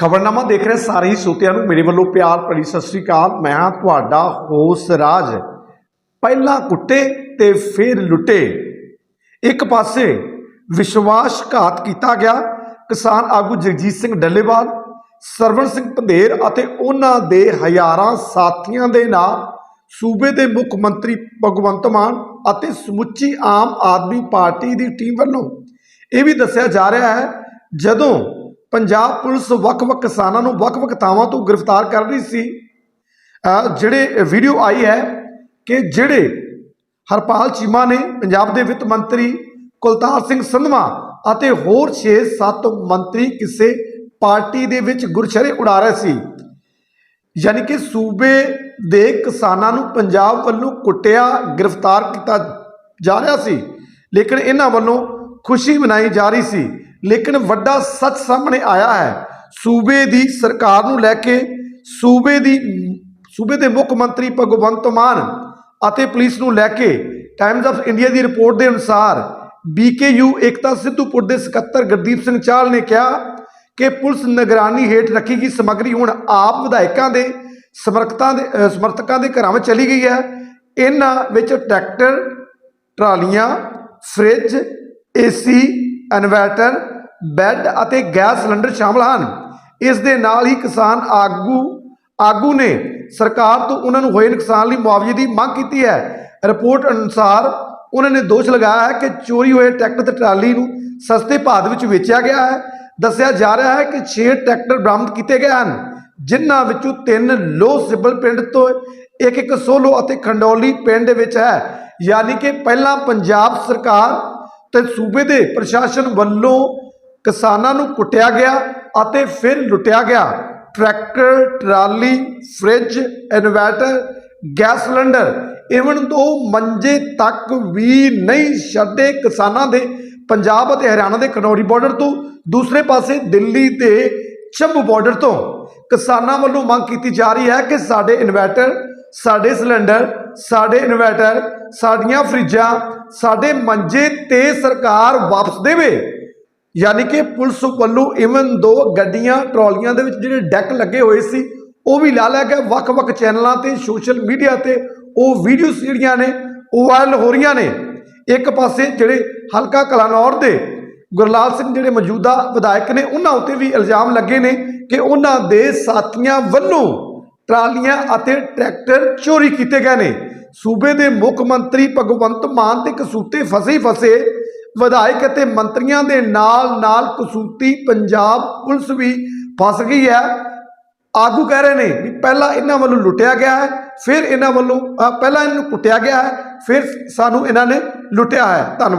ਖਬਰਨਾਮਾ ਦੇਖ ਰਹੇ ਸਾਰੇ ਹੀ ਸੋਤਿਆਂ ਨੂੰ ਮੇਰੇ ਵੱਲੋਂ ਪਿਆਰ ਭਰੀ ਸਤਿ ਸ੍ਰੀ ਅਕਾਲ। ਮੈਂ ਹਾਂ ਤੁਹਾਡਾ ਹੋਸ ਰਾਜ। ਪਹਿਲਾਂ ਕੁੱਟੇ ਤੇ ਫਿਰ ਲੁੱਟੇ। ਇੱਕ ਪਾਸੇ ਵਿਸ਼ਵਾਸਘਾਤ ਕੀਤਾ ਗਿਆ ਕਿਸਾਨ ਆਗੂ ਜਗਜੀਤ ਸਿੰਘ ਡੱਲੇਵਾਲ, ਸਰਵਣ ਸਿੰਘ ਪੰਧੇਰ ਅਤੇ ਉਹਨਾਂ ਦੇ ਹਜ਼ਾਰਾਂ ਸਾਥੀਆਂ ਦੇ ਨਾਲ ਸੂਬੇ ਦੇ ਮੁੱਖ ਮੰਤਰੀ ਭਗਵੰਤ ਮਾਨ ਅਤੇ ਸਮੁੱਚੀ ਆਮ ਆਦਮੀ ਪਾਰਟੀ ਦੀ ਟੀਮ ਵੱਲੋਂ ਇਹ ਵੀ ਦੱਸਿਆ ਜਾ ਰਿਹਾ ਹੈ, ਜਦੋਂ ਪੰਜਾਬ ਪੁਲਿਸ ਵੱਖ-ਵੱਖ ਕਿਸਾਨਾਂ ਨੂੰ ਵੱਖ-ਵੱਖ ਥਾਵਾਂ ਤੋਂ ਗ੍ਰਿਫਤਾਰ ਕਰ ਰਹੀ ਸੀ। ਜਿਹੜੇ ਵੀਡੀਓ ਆਈ ਹੈ ਕਿ ਜਿਹੜੇ ਹਰਪਾਲ ਚੀਮਾ ਨੇ ਪੰਜਾਬ ਦੇ ਵਿੱਤ ਮੰਤਰੀ ਕੁਲਤਾਰ ਸਿੰਘ ਸੰਧਵਾ ਅਤੇ ਹੋਰ 6-7 ਮੰਤਰੀ ਕਿਸੇ ਪਾਰਟੀ ਦੇ ਵਿੱਚ ਗੁਰਸ਼ਰੇ ਉਡਾ ਰਹੇ ਸੀ। ਯਾਨੀ ਕਿ ਸੂਬੇ ਦੇ ਕਿਸਾਨਾਂ ਨੂੰ ਪੰਜਾਬ ਵੱਲੋਂ ਕੁੱਟਿਆ, ਗ੍ਰਿਫਤਾਰ ਕੀਤਾ ਜਾ ਰਿਹਾ ਸੀ। ਲੇਕਿਨ ਇਹਨਾਂ ਵੱਲੋਂ ਖੁਸ਼ੀ ਮਨਾਈ ਜਾ ਰਹੀ ਸੀ। ਲੇਕਿਨ ਵੱਡਾ ਸੱਚ ਸਾਹਮਣੇ ਆਇਆ ਹੈ। ਸੂਬੇ ਦੀ ਸਰਕਾਰ ਨੂੰ ਲੈ ਕੇ ਸੂਬੇ ਦੀ, ਸੂਬੇ ਦੇ ਮੁੱਖ ਮੰਤਰੀ ਭਗਵੰਤ ਮਾਨ ਅਤੇ ਪੁਲਿਸ ਨੂੰ ਲੈ ਕੇ ਟਾਈਮਜ਼ ਆਫ ਇੰਡੀਆ ਦੀ ਰਿਪੋਰਟ ਦੇ ਅਨੁਸਾਰ ਬੀਕੇਯੂ ਏਕਤਾ ਸਿੱਧੂਪੁਰ ਦੇ ਸਕੱਤਰ ਗੁਰਦੀਪ ਸਿੰਘ ਚਾਹਲ ਨੇ ਕਿਹਾ ਕਿ ਪੁਲਿਸ ਨਿਗਰਾਨੀ ਹੇਠ ਰੱਖੀ ਗਈ ਸਮੱਗਰੀ ਹੁਣ ਆਪ ਵਿਧਾਇਕਾਂ ਦੇ, ਸਮਰਥਕਾਂ ਦੇ ਸਮਰਥਕਾਂ ਦੇ ਘਰਾਂ ਵਿੱਚ ਚਲੀ ਗਈ ਹੈ। ਇਹਨਾਂ ਵਿੱਚ ਟਰੈਕਟਰ, ਟਰਾਲੀਆਂ, ਫ੍ਰਿਜ, ਏਸੀ ਇਨਵਰਟਰ, ਬੈੱਡ ਅਤੇ ਗੈਸ ਸਿਲੰਡਰ ਸ਼ਾਮਲ ਹਨ। ਇਸ ਦੇ ਨਾਲ ਹੀ ਕਿਸਾਨ ਆਗੂ ਆਗੂ ਨੇ ਸਰਕਾਰ ਤੋਂ ਉਹਨਾਂ ਨੂੰ ਹੋਏ ਨੁਕਸਾਨ ਲਈ ਮੁਆਵਜ਼ੇ ਦੀ ਮੰਗ ਕੀਤੀ ਹੈ। ਰਿਪੋਰਟ ਅਨੁਸਾਰ ਉਹਨਾਂ ਨੇ ਦੋਸ਼ ਲਗਾਇਆ ਹੈ ਕਿ ਚੋਰੀ ਹੋਏ ਟਰੈਕਟਰ ਤੇ ਟਰਾਲੀ ਨੂੰ ਸਸਤੇ ਭਾਅ ਵਿੱਚ ਵੇਚਿਆ ਗਿਆ ਹੈ। ਦੱਸਿਆ ਜਾ ਰਿਹਾ ਹੈ ਕਿ 6 ਟਰੈਕਟਰ ਬਰਾਮਦ ਕੀਤੇ ਗਏ ਹਨ, ਜਿਨ੍ਹਾਂ ਵਿੱਚੋਂ ਤਿੰਨ ਲੋ ਸਿਬਲ ਪਿੰਡ ਤੋਂ ਇੱਕ ਇੱਕ ਸੋਲੋ ਅਤੇ ਖੰਡੌਲੀ ਪਿੰਡ ਵਿੱਚ ਹੈ। ਯਾਨੀ ਕਿ ਪਹਿਲਾਂ ਪੰਜਾਬ ਸਰਕਾਰ ਤੇ ਸੂਬੇ ਦੇ ਪ੍ਰਸ਼ਾਸਨ ਵੱਲੋਂ ਕਿਸਾਨਾਂ ਨੂੰ ਕੁੱਟਿਆ ਗਿਆ ਅਤੇ ਫਿਰ ਲੁੱਟਿਆ ਗਿਆ। Tractor, trolley, fridge, inverter, gas cylinder even ਦੋ ਮੰਜੇ ਤੱਕ ਵੀ ਨਹੀਂ ਛੱਡੇ ਕਿਸਾਨਾਂ ਦੇ ਪੰਜਾਬ ਅਤੇ ਹਰਿਆਣਾ ਦੇ ਕਨੌਰੀ ਬਾਰਡਰ ਤੋਂ। ਦੂਸਰੇ ਪਾਸੇ ਦਿੱਲੀ ਦੇ ਚੰਬ ਬਾਰਡਰ ਤੋਂ ਕਿਸਾਨਾਂ ਵੱਲੋਂ ਮੰਗ ਕੀਤੀ ਜਾ ਰਹੀ ਹੈ ਕਿ ਸਾਡੇ ਇਨਵਰਟਰ ਸਾਡੇ ਸਿਲੰਡਰ, ਸਾਡੇ ਇਨਵਰਟਰ, ਸਾਡੀਆਂ ਫਰਿੱਜਾਂ, ਸਾਡੇ ਮੰਜੇ ਤੇ ਸਰਕਾਰ ਵਾਪਸ ਦੇਵੇ। ਯਾਨੀ ਕਿ ਪੁਲਿਸ ਵੱਲੋਂ ਇਵਨ ਦੋ ਗੱਡੀਆਂ, ਟਰਾਲੀਆਂ ਦੇ ਵਿੱਚ ਜਿਹੜੇ ਡੈਕ ਲੱਗੇ ਹੋਏ ਸੀ, ਉਹ ਵੀ ਲਾ ਲਿਆ ਗਿਆ। ਵੱਖ-ਵੱਖ ਚੈਨਲਾਂ ਤੇ, ਸੋਸ਼ਲ ਮੀਡੀਆ ਤੇ ਉਹ ਵੀਡੀਓਜ਼ ਜਿਹੜੀਆਂ ਨੇ, ਉਹ ਵਾਇਰਲ ਹੋ ਰਹੀਆਂ ਨੇ। ਇੱਕ ਪਾਸੇ ਜਿਹੜੇ ਹਲਕਾ ਕਲਾਨੌਰ ਦੇ ਗੁਰਲਾਲ ਸਿੰਘ ਜਿਹੜੇ ਮੌਜੂਦਾ ਵਿਧਾਇਕ ਨੇ, ਉਹਨਾਂ ਉੱਤੇ ਵੀ ਇਲਜ਼ਾਮ ਲੱਗੇ ਨੇ ਕਿ ਉਹਨਾਂ ਦੇ ਸਾਥੀਆਂ ਵੱਲੋਂ ਟਰਾਲੀਆਂ ਅਤੇ ਟਰੈਕਟਰ ਚੋਰੀ ਕੀਤੇ ਗਏ ਨੇ। ਸੂਬੇ ਦੇ ਮੁੱਖ ਮੰਤਰੀ ਭਗਵੰਤ ਮਾਨ ਤੇ ਕਸੂਤੇ ਫਸੇ ਫਸੇ। ਵਿਧਾਇਕ ਅਤੇ ਮੰਤਰੀਆਂ ਦੇ ਨਾਲ ਨਾਲ ਕਸੂਤੀ ਪੰਜਾਬ ਪੁਲਿਸ ਵੀ ਫਸ ਗਈ ਹੈ। ਆਗੂ ਕਹਿ ਰਹੇ ਨੇ ਵੀ ਪਹਿਲਾਂ ਇਹਨਾਂ ਵੱਲੋਂ ਲੁੱਟਿਆ ਗਿਆ ਹੈ, ਫਿਰ ਇਹਨਾਂ ਵੱਲੋਂ, ਅਹ ਪਹਿਲਾਂ ਇਹਨੂੰ ਕੁੱਟਿਆ ਗਿਆ ਹੈ, ਫਿਰ ਸਾਨੂੰ ਇਹਨਾਂ ਨੇ ਲੁੱਟਿਆ ਹੈ। ਧੰਨਵਾਦ।